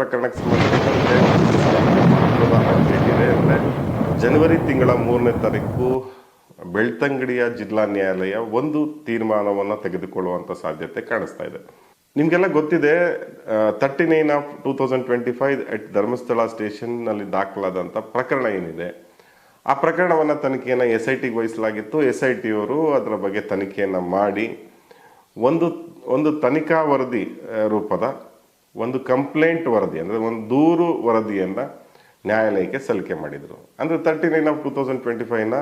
ಪ್ರಕರಣಕ್ಕೆ ಸಂಬಂಧಪಟ್ಟಂತೆ ಅಂದರೆ ಜನವರಿ ತಿಂಗಳ ಮೂರನೇ ತಾರೀಕು ಬೆಳ್ತಂಗಡಿಯ ಜಿಲ್ಲಾ ನ್ಯಾಯಾಲಯ ಒಂದು ತೀರ್ಮಾನವನ್ನು ತೆಗೆದುಕೊಳ್ಳುವಂಥ ಸಾಧ್ಯತೆ ಕಾಣಿಸ್ತಾ ಇದೆ. ನಿಮಗೆಲ್ಲ ಗೊತ್ತಿದೆ thirty nine of two thousand twenty five at Dharmasthala ಸ್ಟೇಷನ್ನಲ್ಲಿ ದಾಖಲಾದಂಥ ಪ್ರಕರಣ ಏನಿದೆ? ಆ ಪ್ರಕರಣವನ್ನು ತನಿಖೆಯನ್ನು ಎಸ್ ಐ ಟಿಗೆ ವಹಿಸಲಾಗಿತ್ತು. ಎಸ್ ಐ ಟಿಯವರು ಅದರ ಬಗ್ಗೆ ತನಿಖೆಯನ್ನು ಮಾಡಿ ಒಂದು ಒಂದು ತನಿಖಾ ವರದಿ ರೂಪದ ಒಂದು ಕಂಪ್ಲೇಂಟ್ ವರದಿ, ಅಂದರೆ ಒಂದು ದೂರು ವರದಿಯನ್ನು ನ್ಯಾಯಾಲಯಕ್ಕೆ ಸಲ್ಲಿಕೆ ಮಾಡಿದರು. ಅಂದರೆ thirty nine of two thousand twenty ಫೈವ್ನ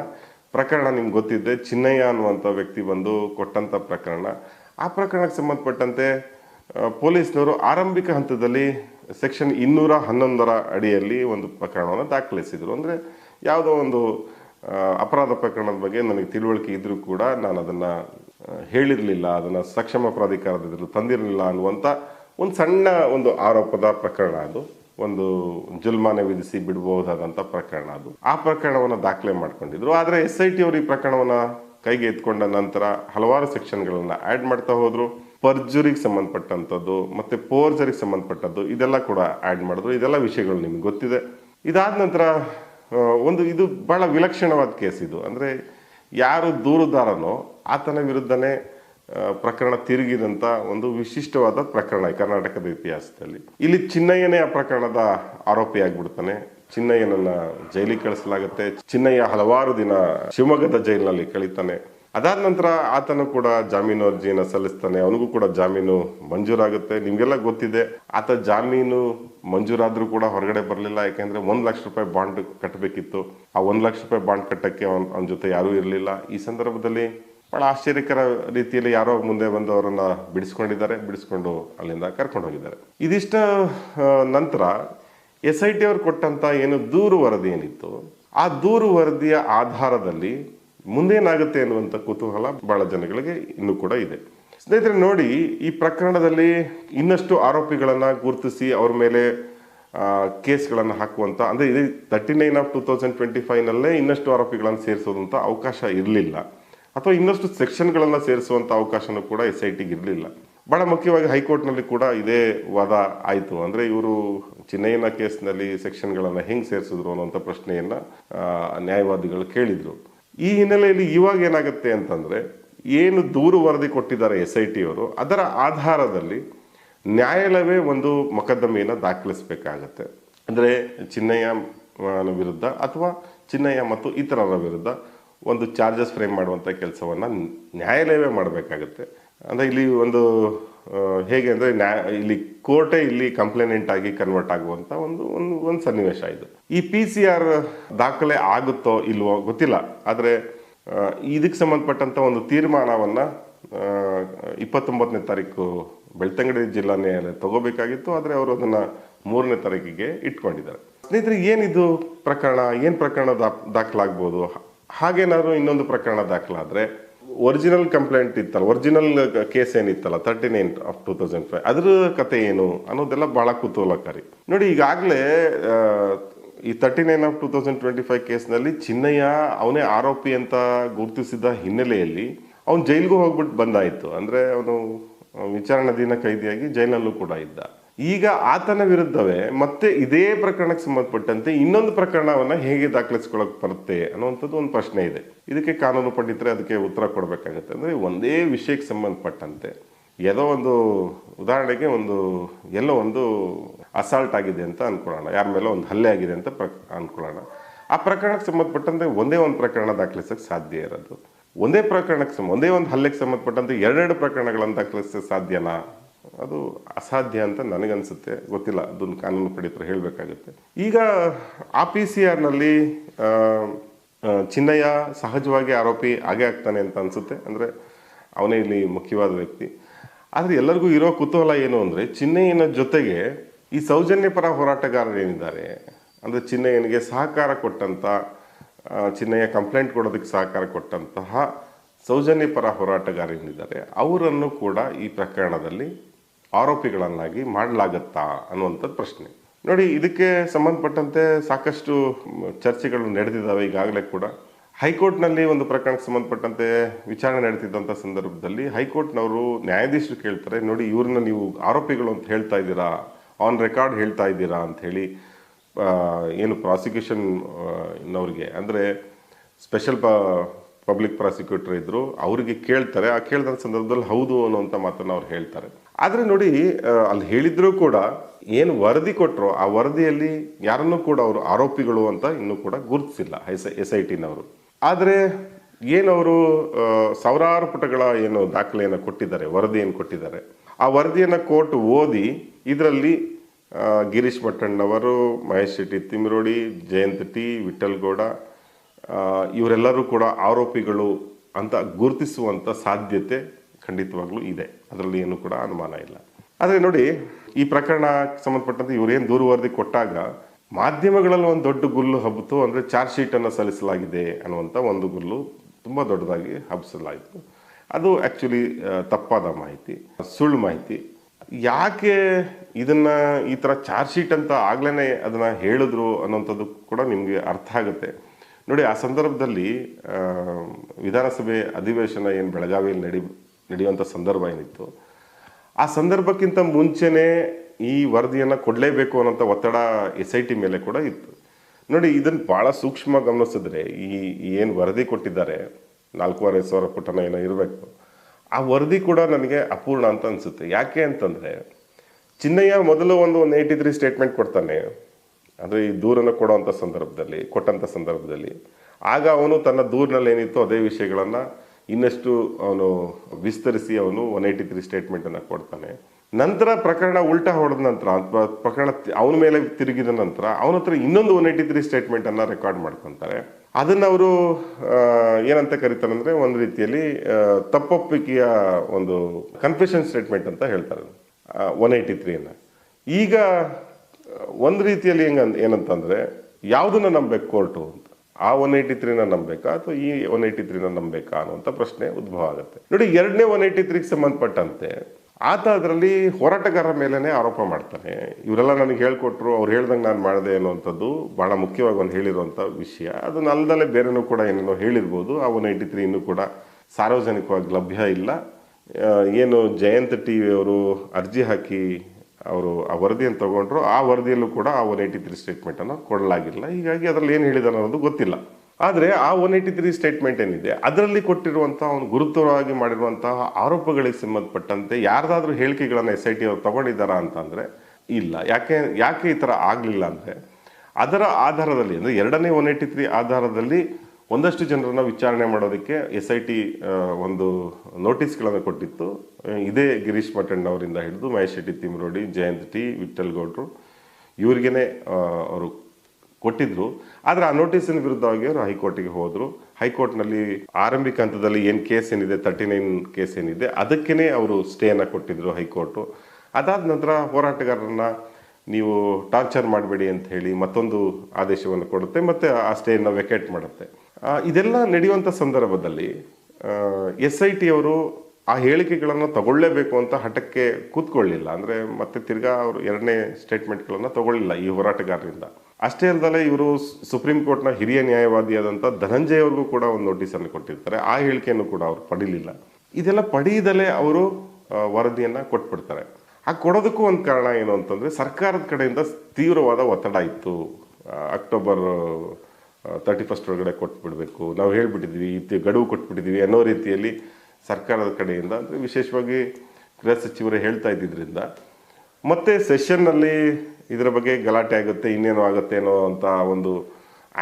ಪ್ರಕರಣ ನಿಮ್ಗೆ ಗೊತ್ತಿದ್ದೆ ಚಿನ್ನಯ್ಯ ಅನ್ನುವಂಥ ವ್ಯಕ್ತಿ ಬಂದು ಕೊಟ್ಟಂಥ ಪ್ರಕರಣ. ಆ ಪ್ರಕರಣಕ್ಕೆ ಸಂಬಂಧಪಟ್ಟಂತೆ ಪೊಲೀಸ್ನವರು ಆರಂಭಿಕ ಹಂತದಲ್ಲಿ ಸೆಕ್ಷನ್ ಇನ್ನೂರ ಹನ್ನೊಂದರ ಅಡಿಯಲ್ಲಿ ಒಂದು ಪ್ರಕರಣವನ್ನು ದಾಖಲಿಸಿದರು. ಅಂದರೆ ಯಾವುದೋ ಒಂದು ಅಪರಾಧ ಪ್ರಕರಣದ ಬಗ್ಗೆ ನನಗೆ ತಿಳುವಳಿಕೆ ಇದ್ದರೂ ಕೂಡ ನಾನು ಅದನ್ನು ಹೇಳಿರಲಿಲ್ಲ, ಅದನ್ನು ಸಕ್ಷಮ ಪ್ರಾಧಿಕಾರದ ತಂದಿರಲಿಲ್ಲ ಅನ್ನುವಂಥ ಒಂದು ಸಣ್ಣ ಒಂದು ಆರೋಪದ ಪ್ರಕರಣ ಅದು. ಒಂದು ಜುಲ್ಮಾನೆ ವಿಧಿಸಿ ಬಿಡಬಹುದಾದಂಥ ಪ್ರಕರಣ ಅದು. ಆ ಪ್ರಕರಣವನ್ನು ದಾಖಲೆ ಮಾಡ್ಕೊಂಡಿದ್ರು. ಆದರೆ ಎಸ್ ಐ ಟಿ ಅವರು ಈ ಪ್ರಕರಣವನ್ನು ಕೈಗೆ ಎತ್ಕೊಂಡ ನಂತರ ಹಲವಾರು ಸೆಕ್ಷನ್ಗಳನ್ನು ಆ್ಯಡ್ ಮಾಡ್ತಾ ಹೋದರು. ಪರ್ಜುರಿಗೆ ಸಂಬಂಧಪಟ್ಟಂಥದ್ದು, ಮತ್ತೆ ಪೋರ್ಜರಿಗೆ ಸಂಬಂಧಪಟ್ಟದ್ದು, ಇದೆಲ್ಲ ಕೂಡ ಆ್ಯಡ್ ಮಾಡಿದ್ರು. ಇದೆಲ್ಲ ವಿಷಯಗಳು ನಿಮ್ಗೆ ಗೊತ್ತಿದೆ. ಇದಾದ ನಂತರ ಒಂದು ಇದು ಬಹಳ ವಿಲಕ್ಷಣವಾದ ಕೇಸ್ ಇದು. ಅಂದರೆ ಯಾರು ದೂರುದಾರನೋ ಆತನ ವಿರುದ್ಧನೇ ಪ್ರಕರಣ ತಿರುಗಿದಂಥ ಒಂದು ವಿಶಿಷ್ಟವಾದ ಪ್ರಕರಣ ಕರ್ನಾಟಕದ ಇತಿಹಾಸದಲ್ಲಿ. ಇಲ್ಲಿ ಚಿನ್ನಯ್ಯನೇ ಆ ಪ್ರಕರಣದ ಆರೋಪಿಯಾಗಿಬಿಡ್ತಾನೆ ಚಿನ್ನಯ್ಯನನ್ನ ಜೈಲಿಗೆ ಕಳಿಸಲಾಗುತ್ತೆ. ಚಿನ್ನಯ್ಯ ಹಲವಾರು ದಿನ ಶಿವಮೊಗ್ಗದ ಜೈಲಿನಲ್ಲಿ ಕಳೀತಾನೆ. ಅದಾದ ನಂತರ ಆತನು ಕೂಡ ಜಾಮೀನು ಅರ್ಜಿಯನ್ನು ಸಲ್ಲಿಸ್ತಾನೆ. ಅವನಿಗೂ ಕೂಡ ಜಾಮೀನು ಮಂಜೂರಾಗುತ್ತೆ. ನಿಮಗೆಲ್ಲ ಗೊತ್ತಿದೆ, ಆತ ಜಾಮೀನು ಮಂಜೂರಾದರೂ ಕೂಡ ಹೊರಗಡೆ ಬರಲಿಲ್ಲ. ಯಾಕೆಂದರೆ ಒಂದು ಲಕ್ಷ ರೂಪಾಯಿ ಬಾಂಡ್ ಕಟ್ಟಬೇಕಿತ್ತು ಆ ಒಂದು ಲಕ್ಷ ರೂಪಾಯಿ ಬಾಂಡ್ ಕಟ್ಟಕ್ಕೆ ಅವನ ಜೊತೆ ಯಾರೂ ಇರಲಿಲ್ಲ. ಈ ಸಂದರ್ಭದಲ್ಲಿ ಬಹಳ ಆಶ್ಚರ್ಯಕರ ರೀತಿಯಲ್ಲಿ ಯಾರೋ ಮುಂದೆ ಬಂದು ಅವರನ್ನ ಬಿಡಿಸ್ಕೊಂಡಿದ್ದಾರೆ, ಬಿಡಿಸ್ಕೊಂಡು ಅಲ್ಲಿಂದ ಕರ್ಕೊಂಡು ಹೋಗಿದ್ದಾರೆ. ಇದಿಷ್ಟ ನಂತರ ಎಸ್ ಐ ಟಿ ಅವರು ಕೊಟ್ಟಂತ ಏನು ದೂರು ವರದಿ ಏನಿತ್ತು, ಆ ದೂರು ವರದಿಯ ಆಧಾರದಲ್ಲಿ ಮುಂದೇನಾಗುತ್ತೆ ಅನ್ನುವಂಥ ಕುತೂಹಲ ಬಹಳ ಜನಗಳಿಗೆ ಇನ್ನೂ ಕೂಡ ಇದೆ. ಸ್ನೇಹಿತರೆ, ನೋಡಿ, ಈ ಪ್ರಕರಣದಲ್ಲಿ ಇನ್ನಷ್ಟು ಆರೋಪಿಗಳನ್ನು ಗುರುತಿಸಿ ಅವ್ರ ಮೇಲೆ ಕೇಸ್ಗಳನ್ನು ಹಾಕುವಂತ, ಅಂದ್ರೆ ಇದು thirty nine of two thousand twenty ಫೈವ್ನಲ್ಲೇ ಇನ್ನಷ್ಟು ಆರೋಪಿಗಳನ್ನು ಸೇರಿಸೋದಂಥ ಅವಕಾಶ ಇರಲಿಲ್ಲ. ಅಥವಾ ಇನ್ನಷ್ಟು ಸೆಕ್ಷನ್ಗಳನ್ನು ಸೇರಿಸುವಂಥ ಅವಕಾಶನೂ ಕೂಡ ಎಸ್ ಐ ಟಿಗೆ ಇರಲಿಲ್ಲ. ಬಹಳ ಮುಖ್ಯವಾಗಿ ಹೈಕೋರ್ಟ್ನಲ್ಲಿ ಕೂಡ ಇದೇ ವಾದ ಆಯಿತು. ಅಂದರೆ ಇವರು ಚಿನ್ನಯ್ಯನ ಕೇಸ್ನಲ್ಲಿ ಸೆಕ್ಷನ್ಗಳನ್ನು ಹೆಂಗೆ ಸೇರಿಸಿದ್ರು ಅನ್ನೋಂಥ ಪ್ರಶ್ನೆಯನ್ನು ನ್ಯಾಯವಾದಿಗಳು ಕೇಳಿದರು. ಈ ಹಿನ್ನೆಲೆಯಲ್ಲಿ ಇವಾಗ ಏನಾಗುತ್ತೆ ಅಂತಂದರೆ, ಏನು ದೂರು ವರದಿ ಕೊಟ್ಟಿದ್ದಾರೆ ಎಸ್ ಐ ಟಿಯವರು ಅದರ ಆಧಾರದಲ್ಲಿ ನ್ಯಾಯಾಲಯವೇ ಒಂದು ಮೊಕದ್ದಮೆಯನ್ನು ದಾಖಲಿಸಬೇಕಾಗತ್ತೆ. ಅಂದರೆ ಚಿನ್ನಯ್ಯ ವಿರುದ್ಧ ಅಥವಾ ಚಿನ್ನಯ್ಯ ಮತ್ತು ಇತರರ ವಿರುದ್ಧ ಒಂದು ಚಾರ್ಜಸ್ ಫ್ರೇಮ್ ಮಾಡುವಂಥ ಕೆಲಸವನ್ನು ನ್ಯಾಯಾಲಯವೇ ಮಾಡಬೇಕಾಗುತ್ತೆ. ಅಂದರೆ ಇಲ್ಲಿ ಒಂದು ಹೇಗೆ ಅಂದರೆ ನ್ಯಾಯ ಇಲ್ಲಿ ಕೋರ್ಟೇ ಇಲ್ಲಿ ಕಂಪ್ಲೇನೆಂಟ್ ಆಗಿ ಕನ್ವರ್ಟ್ ಆಗುವಂಥ ಒಂದು ಒಂದು ಒಂದು ಸನ್ನಿವೇಶ ಇದು. ಈ ಪಿ ಸಿ ಆರ್ ದಾಖಲೆ ಆಗುತ್ತೋ ಇಲ್ವೋ ಗೊತ್ತಿಲ್ಲ. ಆದರೆ ಇದಕ್ಕೆ ಸಂಬಂಧಪಟ್ಟಂಥ ಒಂದು ತೀರ್ಮಾನವನ್ನು ಇಪ್ಪತ್ತೊಂಬತ್ತನೇ ತಾರೀಕು ಬೆಳ್ತಂಗಡಿ ಜಿಲ್ಲಾ ನ್ಯಾಯಾಲಯ ತಗೋಬೇಕಾಗಿತ್ತು. ಆದರೆ ಅವರು ಅದನ್ನು ಮೂರನೇ ತಾರೀಕಿಗೆ ಇಟ್ಕೊಂಡಿದ್ದಾರೆ. ಸ್ನೇಹಿತರೆ, ಏನಿದು ಪ್ರಕರಣ? ಏನು ಪ್ರಕರಣ ದಾಖಲಾಗ್ಬೋದು? ಹಾಗೇನಾದ್ರು ಇನ್ನೊಂದು ಪ್ರಕರಣ ದಾಖಲಾದ್ರೆ ಒರಿಜಿನಲ್ ಕಂಪ್ಲೇಂಟ್ ಇತ್ತಲ್ಲ original case ಏನಿತ್ತಲ್ಲ thirty nine of two thousand five ಅದ್ರ ಕತೆ ಏನು ಅನ್ನೋದೆಲ್ಲ ಬಹಳ ಕುತೂಹಲಕಾರಿ. ನೋಡಿ, ಈಗಾಗಲೇ ಈ thirty nine of two thousand twenty five ಕೇಸ್ನಲ್ಲಿ ಚಿನ್ನಯ್ಯ ಅವನೇ ಆರೋಪಿ ಅಂತ ಗುರುತಿಸಿದ ಹಿನ್ನೆಲೆಯಲ್ಲಿ ಅವನು ಜೈಲಿಗೂ ಹೋಗ್ಬಿಟ್ಟು ಬಂದಾಯಿತು. ಅಂದರೆ ಅವನು ವಿಚಾರಣಾಧೀನ ಕೈದಿಯಾಗಿ ಜೈಲಲ್ಲೂ ಕೂಡ ಇದ್ದ. ಈಗ ಆತನ ವಿರುದ್ಧವೇ ಮತ್ತೆ ಇದೇ ಪ್ರಕರಣಕ್ಕೆ ಸಂಬಂಧಪಟ್ಟಂತೆ ಇನ್ನೊಂದು ಪ್ರಕರಣವನ್ನ ಹೇಗೆ ದಾಖಲಿಸ್ಕೊಳಕ್ ಬರುತ್ತೆ ಅನ್ನುವಂಥದ್ದು ಒಂದು ಪ್ರಶ್ನೆ ಇದೆ. ಇದಕ್ಕೆ ಕಾನೂನು ಪಂಡಿತರೆ ಅದಕ್ಕೆ ಉತ್ತರ ಕೊಡಬೇಕಾಗುತ್ತೆ. ಅಂದ್ರೆ ಒಂದೇ ವಿಷಯಕ್ಕೆ ಸಂಬಂಧಪಟ್ಟಂತೆ ಯಾವುದೋ ಒಂದು ಉದಾಹರಣೆಗೆ ಒಂದು ಎಲ್ಲೋ ಒಂದು ಅಸಾಲ್ಟ್ ಆಗಿದೆ ಅಂತ ಅನ್ಕೊಳ್ಳೋಣ. ಯಾರ ಮೇಲೆ ಒಂದು ಹಲ್ಲೆ ಆಗಿದೆ ಅಂತ ಪ್ರ, ಅನ್ಕೊಳ್ಳೋಣ. ಆ ಪ್ರಕರಣಕ್ಕೆ ಸಂಬಂಧಪಟ್ಟಂತೆ ಒಂದೇ ಒಂದು ಪ್ರಕರಣ ದಾಖಲಿಸೋಕ್ಕೆ ಸಾಧ್ಯ ಇರೋದು. ಒಂದೇ ಪ್ರಕರಣಕ್ಕೆ ಒಂದೇ ಒಂದು ಹಲ್ಲೆಗೆ ಸಂಬಂಧಪಟ್ಟಂತೆ ಎರಡೆರಡು ಪ್ರಕರಣಗಳನ್ನು ದಾಖಲಿಸಕ್ಕೆ ಸಾಧ್ಯನಾ ಅದು ಅಸಾಧ್ಯ ಅಂತ ನನಗನ್ಸುತ್ತೆ. ಗೊತ್ತಿಲ್ಲ ಅದನ್ನು ಕಾನೂನು ಪಡಿತರ ಹೇಳಬೇಕಾಗುತ್ತೆ. ಈಗ ಆ ಪಿ ಸಿ ಆರ್ನಲ್ಲಿ ಚಿನ್ನಯ್ಯ ಸಹಜವಾಗಿ ಆರೋಪಿ ಆಗೇ ಆಗ್ತಾನೆ ಅಂತ ಅನಿಸುತ್ತೆ. ಅಂದರೆ ಅವನೇ ಇಲ್ಲಿ ಮುಖ್ಯವಾದ ವ್ಯಕ್ತಿ. ಆದರೆ ಎಲ್ಲರಿಗೂ ಇರೋ ಕುತೂಹಲ ಏನು ಅಂದರೆ, ಚಿನ್ನಯ್ಯನ ಜೊತೆಗೆ ಈ ಸೌಜನ್ಯ ಪರ ಹೋರಾಟಗಾರರು ಏನಿದ್ದಾರೆ, ಅಂದರೆ ಚಿನ್ನಯ್ಯನಿಗೆ ಸಹಕಾರ ಕೊಟ್ಟಂಥ ಚಿನ್ನಯ್ಯ ಕಂಪ್ಲೇಂಟ್ ಕೊಡೋದಕ್ಕೆ ಸಹಕಾರ ಕೊಟ್ಟಂತಹ ಸೌಜನ್ಯ ಪರ ಹೋರಾಟಗಾರರಿದ್ದಾರೆ. ಅವರನ್ನು ಕೂಡ ಈ ಪ್ರಕರಣದಲ್ಲಿ ಆರೋಪಿಗಳನ್ನಾಗಿ ಮಾಡಲಾಗತ್ತಾ ಅನ್ನುವಂಥದ್ದು ಪ್ರಶ್ನೆ. ನೋಡಿ, ಇದಕ್ಕೆ ಸಂಬಂಧಪಟ್ಟಂತೆ ಸಾಕಷ್ಟು ಚರ್ಚೆಗಳು ನಡೆದಿದ್ದಾವೆ ಈಗಾಗಲೇ ಕೂಡ. ಹೈಕೋರ್ಟ್ನಲ್ಲಿ ಒಂದು ಪ್ರಕರಣಕ್ಕೆ ಸಂಬಂಧಪಟ್ಟಂತೆ ವಿಚಾರಣೆ ನಡೀತಿದ್ದಂಥ ಸಂದರ್ಭದಲ್ಲಿ ಹೈಕೋರ್ಟ್ನವರು ನ್ಯಾಯಾಧೀಶರು ಕೇಳ್ತಾರೆ, ನೋಡಿ, ಇವ್ರನ್ನ ನೀವು ಆರೋಪಿಗಳು ಅಂತ ಹೇಳ್ತಾ ಇದ್ದೀರಾ? ಆನ್ ರೆಕಾರ್ಡ್ ಹೇಳ್ತಾ ಇದ್ದೀರಾ? ಅಂತ ಹೇಳಿ ಏನು ಪ್ರಾಸಿಕ್ಯೂಷನ್ ನವ್ರಿಗೆ. ಅಂದರೆ ಸ್ಪೆಷಲ್ ಪ ಪಬ್ಲಿಕ್ ಪ್ರಾಸಿಕ್ಯೂಟರ್ ಇದ್ರು ಅವರಿಗೆ ಕೇಳ್ತಾರೆ. ಆ ಕೇಳಿದ ಸಂದರ್ಭದಲ್ಲಿ ಹೌದು ಅನ್ನುವಂಥ ಮಾತನ್ನು ಅವ್ರು ಹೇಳ್ತಾರೆ. ಆದರೆ ನೋಡಿ ಅಲ್ಲಿ ಹೇಳಿದ್ರು ಕೂಡ ಏನು ವರದಿ ಕೊಟ್ಟರು ಆ ವರದಿಯಲ್ಲಿ ಯಾರನ್ನೂ ಕೂಡ ಅವರು ಆರೋಪಿಗಳು ಅಂತ ಇನ್ನೂ ಕೂಡ ಗುರುತಿಸಿಲ್ಲ ಎಸ್ ಎಸ್ ಐ ಟಿನವರು ಆದರೆ ಏನವರು ಸಾವಿರಾರು ಪುಟಗಳ ಏನು ದಾಖಲೆಯನ್ನು ಕೊಟ್ಟಿದ್ದಾರೆ ವರದಿಯನ್ನು ಕೊಟ್ಟಿದ್ದಾರೆ. ಆ ವರದಿಯನ್ನು ಕೋರ್ಟ್ ಓದಿ ಇದರಲ್ಲಿ ಗಿರೀಶ್ ಭಟ್ಟಣ್ಣವರು ಮಹೇಶ್ ಶೆಟ್ಟಿ ತಿಮ್ರೋಡಿ ಜಯಂತ್ ಟಿ ವಿಠಲ್ ಗೌಡ ಆ, ಇವರೆಲ್ಲರೂ ಕೂಡ ಆರೋಪಿಗಳು ಅಂತ ಗುರುತಿಸುವಂಥ ಸಾಧ್ಯತೆ ಖಂಡಿತವಾಗ್ಲೂ ಇದೆ. ಅದರಲ್ಲಿ ಏನು ಕೂಡ ಅನುಮಾನ ಇಲ್ಲ. ಆದರೆ ನೋಡಿ, ಈ ಪ್ರಕರಣಕ್ಕೆ ಸಂಬಂಧಪಟ್ಟಂತೆ ಇವರೇನು ದೂರು ವರದಿ ಕೊಟ್ಟಾಗ ಮಾಧ್ಯಮಗಳಲ್ಲಿ ಒಂದು ದೊಡ್ಡ ಗುಲ್ಲು ಹಬ್ಬಿತು ಅಂದರೆ ಚಾರ್ಜ್ ಶೀಟನ್ನು ಸಲ್ಲಿಸಲಾಗಿದೆ ಅನ್ನುವಂಥ ಒಂದು ಗುಲ್ಲು ತುಂಬ ದೊಡ್ಡದಾಗಿ ಹಬ್ಬಿಸಲಾಯಿತು ಅದು ಆ್ಯಕ್ಚುಲಿ ತಪ್ಪಾದ ಮಾಹಿತಿ, ಸುಳ್ಳು ಮಾಹಿತಿ. ಯಾಕೆ ಇದನ್ನು ಈ ಥರ ಚಾರ್ಜ್ ಶೀಟ್ ಅಂತ ಆಗ್ಲೇ ಅದನ್ನು ಹೇಳಿದ್ರು ಅನ್ನೋಂಥದ್ದು ಕೂಡ ನಿಮಗೆ ಅರ್ಥ ಆಗುತ್ತೆ. ನೋಡಿ, ಆ ಸಂದರ್ಭದಲ್ಲಿ ವಿಧಾನಸಭೆ ಅಧಿವೇಶನ ಏನು ಬೆಳಗಾವಿಯಲ್ಲಿ ನಡಿ ನಡೆಯುವಂಥ ಸಂದರ್ಭ ಏನಿತ್ತು, ಆ ಸಂದರ್ಭಕ್ಕಿಂತ ಮುಂಚೆನೇ ಈ ವರದಿಯನ್ನು ಕೊಡಲೇಬೇಕು ಅನ್ನೋಂಥ ಒತ್ತಡ ಎಸ್ ಐ ಟಿ ಮೇಲೆ ಕೂಡ ಇತ್ತು. ನೋಡಿ ಇದನ್ನು ಭಾಳ ಸೂಕ್ಷ್ಮ ಗಮನಿಸಿದ್ರೆ, ಈ ಏನು ವರದಿ ಕೊಟ್ಟಿದ್ದಾರೆ, ನಾಲ್ಕೂವರೆ ಸಾವಿರ ಪುಟನ ಏನೋ ಇರಬೇಕು, ಆ ವರದಿ ಕೂಡ ನನಗೆ ಅಪೂರ್ಣ ಅಂತ ಅನಿಸುತ್ತೆ. ಯಾಕೆ ಅಂತಂದರೆ, ಚಿನ್ನಯ್ಯ ಮೊದಲು ಒಂದು ಒನ್ ಏಯ್ಟಿ ತ್ರೀ ಸ್ಟೇಟ್ಮೆಂಟ್ ಕೊಡ್ತಾನೆ ಅಂದರೆ ಈ ದೂರನ್ನು ಕೊಡುವಂಥ ಸಂದರ್ಭದಲ್ಲಿ ಕೊಟ್ಟಂಥ ಸಂದರ್ಭದಲ್ಲಿ, ಆಗ ಅವನು ತನ್ನ ದೂರಿನಲ್ಲಿ ಏನಿತ್ತು ಅದೇ ವಿಷಯಗಳನ್ನು ಇನ್ನಷ್ಟು ಅವನು ವಿಸ್ತರಿಸಿ ಅವನು ಒನ್ ಏಯ್ಟಿ ತ್ರೀ ಸ್ಟೇಟ್ಮೆಂಟನ್ನು ಕೊಡ್ತಾನೆ. ನಂತರ ಪ್ರಕರಣ ಉಲ್ಟಾ ಹೊಡೆದ ನಂತರ ಅಥವಾ ಪ್ರಕರಣ ಅವನ ಮೇಲೆ ತಿರುಗಿದ ನಂತರ ಅವನ ಹತ್ರ ಇನ್ನೊಂದು ಒನ್ ಏಯ್ಟಿ ತ್ರೀ ಸ್ಟೇಟ್ಮೆಂಟನ್ನು ರೆಕಾರ್ಡ್ ಮಾಡ್ಕೊತಾರೆ. ಅದನ್ನು ಅವರು ಏನಂತ ಕರೀತಾರೆ ಅಂದರೆ ಒಂದು ರೀತಿಯಲ್ಲಿ ತಪ್ಪೊಪ್ಪಿಕೆಯ ಒಂದು ಕನ್ಫೆಷನ್ ಸ್ಟೇಟ್ಮೆಂಟ್ ಅಂತ ಹೇಳ್ತಾರೆ. ಒನ್ ಏಯ್ಟಿ ತ್ರೀಯನ್ನು ಈಗ ಒಂದು ರೀತಿಯಲ್ಲಿ ಹೆಂಗ ಏನಂತಂದರೆ ಯಾವುದನ್ನು ನಂಬೇಕು ಕೋರ್ಟು ಅಂತ. ಆ ಒನ್ ಏಯ್ಟಿ ತ್ರೀನ ನಂಬೇಕಾ ಅಥವಾ ಈ ಒನ್ ಏಯ್ಟಿ ತ್ರೀನ ನಂಬೇಕಾ ಅನ್ನುವಂಥ ಪ್ರಶ್ನೆ ಉದ್ಭವ ಆಗುತ್ತೆ. ನೋಡಿ, ಎರಡನೇ ಒನ್ ಏಯ್ಟಿ ತ್ರೀಗೆ ಸಂಬಂಧಪಟ್ಟಂತೆ ಆತ ಅದರಲ್ಲಿ ಹೋರಾಟಗಾರರ ಮೇಲೇ ಆರೋಪ ಮಾಡ್ತಾನೆ. ಇವರೆಲ್ಲ ನನಗೆ ಹೇಳ್ಕೊಟ್ರು, ಅವ್ರು ಹೇಳ್ದಂಗೆ ನಾನು ಮಾಡಿದೆ ಅನ್ನುವಂಥದ್ದು ಭಾಳ ಮುಖ್ಯವಾಗಿ ಒಂದು ಹೇಳಿರುವಂಥ ವಿಷಯ. ಅದನ್ನ ಅಲ್ಲದಲ್ಲೇ ಬೇರೆನೂ ಕೂಡ ಏನೇನೋ ಹೇಳಿರ್ಬೋದು. ಆ ಒನ್ ಏಯ್ಟಿ ತ್ರೀ ಇನ್ನೂ ಕೂಡ ಸಾರ್ವಜನಿಕವಾಗಿ ಲಭ್ಯ ಇಲ್ಲ. ಏನು ಜಯಂತ್ ಟಿ ಅವರು ಅರ್ಜಿ ಹಾಕಿ ಅವರು ಆ ವರದಿಯನ್ನು ತಗೊಂಡ್ರು, ಆ ವರದಿಯಲ್ಲೂ ಕೂಡ ಆ ಒನ್ ಏಯ್ಟಿ ತ್ರೀ ಸ್ಟೇಟ್ಮೆಂಟನ್ನು ಕೊಡಲಾಗಿಲ್ಲ. ಹೀಗಾಗಿ ಅದರಲ್ಲಿ ಏನು ಹೇಳಿದಾನೆ ಅನ್ನೋದು ಗೊತ್ತಿಲ್ಲ. ಆದರೆ ಆ ಒನ್ ಏಯ್ಟಿ ತ್ರೀ ಸ್ಟೇಟ್ಮೆಂಟ್ ಏನಿದೆ, ಅದರಲ್ಲಿ ಕೊಟ್ಟಿರುವಂಥ ಅವನು ಗುರುತರವಾಗಿ ಮಾಡಿರುವಂತಹ ಆರೋಪಗಳಿಗೆ ಸಂಬಂಧಪಟ್ಟಂತೆ ಯಾರ್ದಾದ್ರೂ ಹೇಳಿಕೆಗಳನ್ನು ಎಸ್ ಐ ಟಿ ಅವರು ತಗೊಂಡಿದ್ದಾರಾ ಅಂತಂದರೆ ಇಲ್ಲ. ಯಾಕೆ ಯಾಕೆ ಈ ಥರ ಆಗಲಿಲ್ಲ ಅಂದರೆ, ಅದರ ಆಧಾರದಲ್ಲಿ, ಅಂದರೆ ಎರಡನೇ ಒನ್ ಏಯ್ಟಿ ತ್ರೀ ಆಧಾರದಲ್ಲಿ ಒಂದಷ್ಟು ಜನರನ್ನು ವಿಚಾರಣೆ ಮಾಡೋದಕ್ಕೆ ಎಸ್ ಐ ಟಿ ಒಂದು ನೋಟಿಸ್ಗಳನ್ನು ಕೊಟ್ಟಿತ್ತು. ಇದೇ ಗಿರೀಶ್ ಮಠಣ್ಣ ಅವರಿಂದ ಹಿಡಿದು ಮಹೇಶ್ ಶೆಟ್ಟಿ, ತಿಮ್ರೋಡಿ, ಜಯಂತ್, ಟಿ ವಿಠಲ್ ಗೌಡ್ರು ಇವ್ರಿಗೇ ಅವರು ಕೊಟ್ಟಿದ್ರು. ಆದರೆ ಆ ನೋಟಿಸಿನ ವಿರುದ್ಧವಾಗಿ ಅವರು ಹೈಕೋರ್ಟಿಗೆ ಹೋದರು. ಹೈಕೋರ್ಟ್ನಲ್ಲಿ ಆರಂಭಿಕ ಹಂತದಲ್ಲಿ ಏನು ಕೇಸ್ ಏನಿದೆ, ತರ್ಟಿ ನೈನ್ ಕೇಸ್ ಏನಿದೆ ಅದಕ್ಕೇ ಅವರು ಸ್ಟೇಯನ್ನು ಕೊಟ್ಟಿದ್ರು ಹೈಕೋರ್ಟು. ಅದಾದ ನಂತರ ಹೋರಾಟಗಾರರನ್ನ ನೀವು ಟಾರ್ಚರ್ ಮಾಡಬೇಡಿ ಅಂತ ಹೇಳಿ ಮತ್ತೊಂದು ಆದೇಶವನ್ನು ಕೊಡುತ್ತೆ, ಮತ್ತು ಆ ಸ್ಟೇಯನ್ನು ವೆಕೇಟ್ ಮಾಡುತ್ತೆ. ಇದೆಲ್ಲ ನಡೆಯುವಂಥ ಸಂದರ್ಭದಲ್ಲಿ ಎಸ್ ಐ ಟಿ ಅವರು ಆ ಹೇಳಿಕೆಗಳನ್ನು ತಗೊಳ್ಳೇಬೇಕು ಅಂತ ಹಠಕ್ಕೆ ಕೂತ್ಕೊಳ್ಳಿಲ್ಲ. ಅಂದರೆ ಮತ್ತೆ ತಿರ್ಗಾ ಅವರು ಎರಡನೇ ಸ್ಟೇಟ್ಮೆಂಟ್ಗಳನ್ನು ತಗೊಳ್ಳಿಲ್ಲ ಈ ಹೋರಾಟಗಾರರಿಂದ. ಅಷ್ಟೇ ಅಲ್ಲದೆ ಇವರು ಸುಪ್ರೀಂ ಕೋರ್ಟ್ನ ಹಿರಿಯ ನ್ಯಾಯವಾದಿಯಾದಂಥ ಧನಂಜಯ ಅವ್ರಿಗೂ ಕೂಡ ಒಂದು ನೋಟಿಸನ್ನು ಕೊಟ್ಟಿರ್ತಾರೆ. ಆ ಹೇಳಿಕೆಯನ್ನು ಕೂಡ ಅವರು ಪಡೀಲಿಲ್ಲ. ಇದೆಲ್ಲ ಪಡೆಯದಲ್ಲೇ ಅವರು ವರದಿಯನ್ನು ಕೊಟ್ಬಿಡ್ತಾರೆ. ಆ ಕೊಡೋದಕ್ಕೂ ಒಂದು ಕಾರಣ ಏನು ಅಂತಂದರೆ ಸರ್ಕಾರದ ಕಡೆಯಿಂದ ತೀವ್ರವಾದ ಒತ್ತಡ ಇತ್ತು. ಅಕ್ಟೋಬರ್ ತರ್ಟಿ ಫಸ್ಟ್ ಒಳಗಡೆ ಕೊಟ್ಬಿಡಬೇಕು. ನಾವು ಹೇಳ್ಬಿಟ್ಟಿದ್ವಿ ಈ ಗಡುವು ಕೊಟ್ಬಿಟ್ಟಿದ್ವಿ ಅನ್ನೋ ರೀತಿಯಲ್ಲಿ ಸರ್ಕಾರದ ಕಡೆಯಿಂದ, ಅಂದರೆ ವಿಶೇಷವಾಗಿ ಗೃಹ ಸಚಿವರು ಹೇಳ್ತಾ ಇದ್ದಿದ್ದರಿಂದ ಮತ್ತೆ ಸೆಷನ್ನಲ್ಲಿ ಇದರ ಬಗ್ಗೆ ಗಲಾಟೆ ಆಗುತ್ತೆ, ಇನ್ನೇನೋ ಆಗುತ್ತೆ ಅನ್ನೋ ಅಂತ ಒಂದು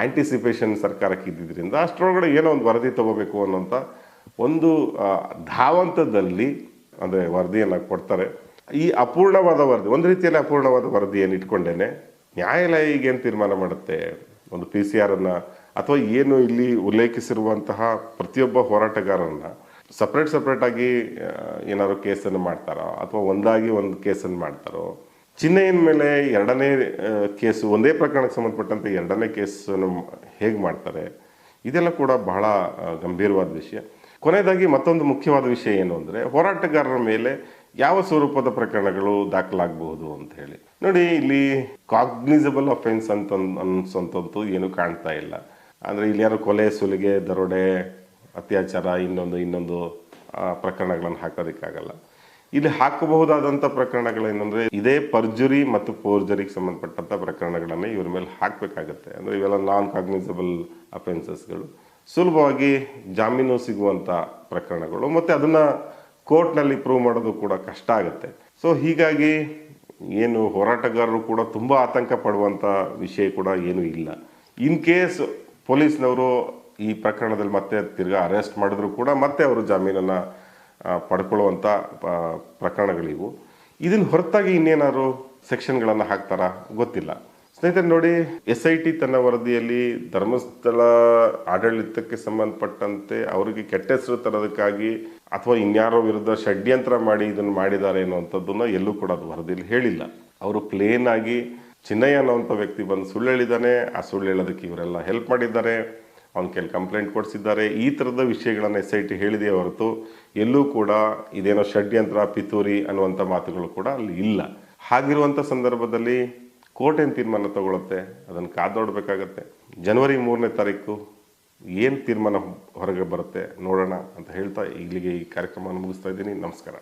ಆ್ಯಂಟಿಸಿಪೇಷನ್ ಸರ್ಕಾರಕ್ಕೆ ಇದ್ದಿದ್ರಿಂದ, ಅಷ್ಟರೊಳಗಡೆ ಏನೋ ಒಂದು ವರದಿ ತಗೋಬೇಕು ಅನ್ನೋಂಥ ಒಂದು ಧಾವಂತದಲ್ಲಿ, ಅಂದರೆ ವರದಿಯನ್ನು ಕೊಡ್ತಾರೆ. ಈ ಅಪೂರ್ಣವಾದ ವರದಿ, ಒಂದು ರೀತಿಯಲ್ಲಿ ಅಪೂರ್ಣವಾದ ವರದಿಯನ್ನು ಇಟ್ಕೊಂಡೇನೆ ನ್ಯಾಯಾಲಯ ಈಗ ಏನು ತೀರ್ಮಾನ ಮಾಡುತ್ತೆ? ಒಂದು ಪಿ ಸಿ ಆರನ್ನು ಅಥವಾ ಏನು ಇಲ್ಲಿ ಉಲ್ಲೇಖಿಸಿರುವಂತಹ ಪ್ರತಿಯೊಬ್ಬ ಹೋರಾಟಗಾರರನ್ನ ಸಪ್ರೇಟ್ ಸಪ್ರೇಟ್ ಆಗಿ ಏನಾದ್ರು ಕೇಸನ್ನು ಮಾಡ್ತಾರೋ ಅಥವಾ ಒಂದಾಗಿ ಒಂದು ಕೇಸನ್ನು ಮಾಡ್ತಾರೋ ಚಿಹ್ನೆಯ ಮೇಲೆ ಎರಡನೇ ಕೇಸು ಒಂದೇ ಪ್ರಕರಣಕ್ಕೆ ಸಂಬಂಧಪಟ್ಟಂತೆ ಎರಡನೇ ಕೇಸನ್ನು ಹೇಗೆ ಮಾಡ್ತಾರೆ, ಇದೆಲ್ಲ ಕೂಡ ಬಹಳ ಗಂಭೀರವಾದ ವಿಷಯ. ಕೊನೆಯದಾಗಿ ಮತ್ತೊಂದು ಮುಖ್ಯವಾದ ವಿಷಯ ಏನು ಅಂದರೆ ಹೋರಾಟಗಾರರ ಮೇಲೆ ಯಾವ ಸ್ವರೂಪದ ಪ್ರಕರಣಗಳು ದಾಖಲಾಗಬಹುದು ಅಂತ ಹೇಳಿ. ನೋಡಿ, ಇಲ್ಲಿ ಕಾಗ್ನಿಸಬಲ್ ಅಫೆನ್ಸ್ ಅಂತ ಅನ್ಸಂತೂ ಏನು ಕಾಣ್ತಾ ಇಲ್ಲ. ಅಂದರೆ ಇಲ್ಲಿ ಯಾರು ಕೊಲೆ, ಸುಲಿಗೆ, ದರೋಡೆ, ಅತ್ಯಾಚಾರ, ಇನ್ನೊಂದು ಇನ್ನೊಂದು ಪ್ರಕರಣಗಳನ್ನು ಹಾಕೋದಕ್ಕಾಗಲ್ಲ. ಇಲ್ಲಿ ಹಾಕಬಹುದಾದಂಥ ಪ್ರಕರಣಗಳೇನಂದರೆ ಇದೇ ಪರ್ಜುರಿ ಮತ್ತು ಪೋರ್ಜರಿಗೆ ಸಂಬಂಧಪಟ್ಟಂಥ ಪ್ರಕರಣಗಳನ್ನು ಇವ್ರ ಮೇಲೆ ಹಾಕಬೇಕಾಗತ್ತೆ. ಅಂದರೆ ಇವೆಲ್ಲ ನಾನ್ ಕಾಗ್ನಿಸಬಲ್ ಅಫೆನ್ಸಸ್ಗಳು ಸುಲಭವಾಗಿ ಜಾಮೀನು ಸಿಗುವಂಥ ಪ್ರಕರಣಗಳು. ಮತ್ತು ಅದನ್ನ ಕೋರ್ಟ್ನಲ್ಲಿ ಪ್ರೂವ್ ಮಾಡೋದು ಕೂಡ ಕಷ್ಟ ಆಗುತ್ತೆ. ಸೊ ಹೀಗಾಗಿ ಏನು ಹೋರಾಟಗಾರರು ಕೂಡ ತುಂಬ ಆತಂಕ ಪಡುವಂಥ ವಿಷಯ ಕೂಡ ಏನೂ ಇಲ್ಲ. ಇನ್ ಕೇಸ್ ಪೊಲೀಸ್ನವರು ಈ ಪ್ರಕರಣದಲ್ಲಿ ಮತ್ತೆ ತಿರ್ಗಾ ಅರೆಸ್ಟ್ ಮಾಡಿದ್ರು ಕೂಡ ಮತ್ತೆ ಅವರು ಜಾಮೀನನ್ನು ಪಡ್ಕೊಳ್ಳುವಂಥ ಪ್ರಕರಣಗಳಿವು. ಇದನ್ನ ಹೊರತಾಗಿ ಇನ್ನೇನಾದ್ರು ಸೆಕ್ಷನ್ಗಳನ್ನು ಹಾಕ್ತಾರಾ? ಗೊತ್ತಿಲ್ಲ. ಸ್ನೇಹಿತರೆ, ನೋಡಿ ಎಸ್ ಐ ಟಿ ತನ್ನ ವರದಿಯಲ್ಲಿ ಧರ್ಮಸ್ಥಳ ಆಡಳಿತಕ್ಕೆ ಸಂಬಂಧಪಟ್ಟಂತೆ ಅವರಿಗೆ ಕೆಟ್ಟ ಹೆಸರು ತರೋದಕ್ಕಾಗಿ ಅಥವಾ ಇನ್ಯಾರೋ ವಿರುದ್ಧ ಷಡ್ಯಂತ್ರ ಮಾಡಿ ಇದನ್ನು ಮಾಡಿದ್ದಾರೆ ಅನ್ನುವಂಥದ್ದನ್ನ ಎಲ್ಲೂ ಕೂಡ ಅದು ವರದಿಯಲ್ಲಿ ಹೇಳಿಲ್ಲ. ಅವರು ಪ್ಲೇನ್ ಆಗಿ ಚಿನ್ನಯ್ಯ ಅನ್ನುವಂಥ ವ್ಯಕ್ತಿ ಬಂದು ಸುಳ್ಳು ಹೇಳಿದ್ದಾನೆ, ಆ ಸುಳ್ಳು ಹೇಳೋದಕ್ಕೆ ಇವರೆಲ್ಲ ಹೆಲ್ಪ್ ಮಾಡಿದ್ದಾರೆ, ಅವನ ಕೆಲ ಕಂಪ್ಲೇಂಟ್ ಕೊಡಿಸಿದ್ದಾರೆ. ಈ ಥರದ ವಿಷಯಗಳನ್ನು ಎಸ್ ಐ ಟಿ ಹೇಳಿದೆಯೇ ಹೊರತು ಎಲ್ಲೂ ಕೂಡ ಇದೇನೋ ಷಡ್ಯಂತ್ರ ಪಿತೂರಿ ಅನ್ನುವಂಥ ಮಾತುಗಳು ಕೂಡ ಅಲ್ಲಿ ಇಲ್ಲ. ಹಾಗಿರುವಂಥ ಸಂದರ್ಭದಲ್ಲಿ ಕೋರ್ಟ್ ಏನು ತೀರ್ಮಾನ ತಗೊಳುತ್ತೆ, ಅದನ್ನು ಕಾದೋಡಬೇಕಾಗತ್ತೆ. ಜನವರಿ ಮೂರನೇ ತಾರೀಕು ಏನು ತೀರ್ಮಾನ ಹೊರಗೆ ಬರುತ್ತೆ ನೋಡೋಣ ಅಂತ ಹೇಳ್ತಾ ಇಲ್ಲಿಗೆ ಈ ಕಾರ್ಯಕ್ರಮವನ್ನು ಮುಗಿಸ್ತಾ ಇದ್ದೀನಿ. ನಮಸ್ಕಾರ.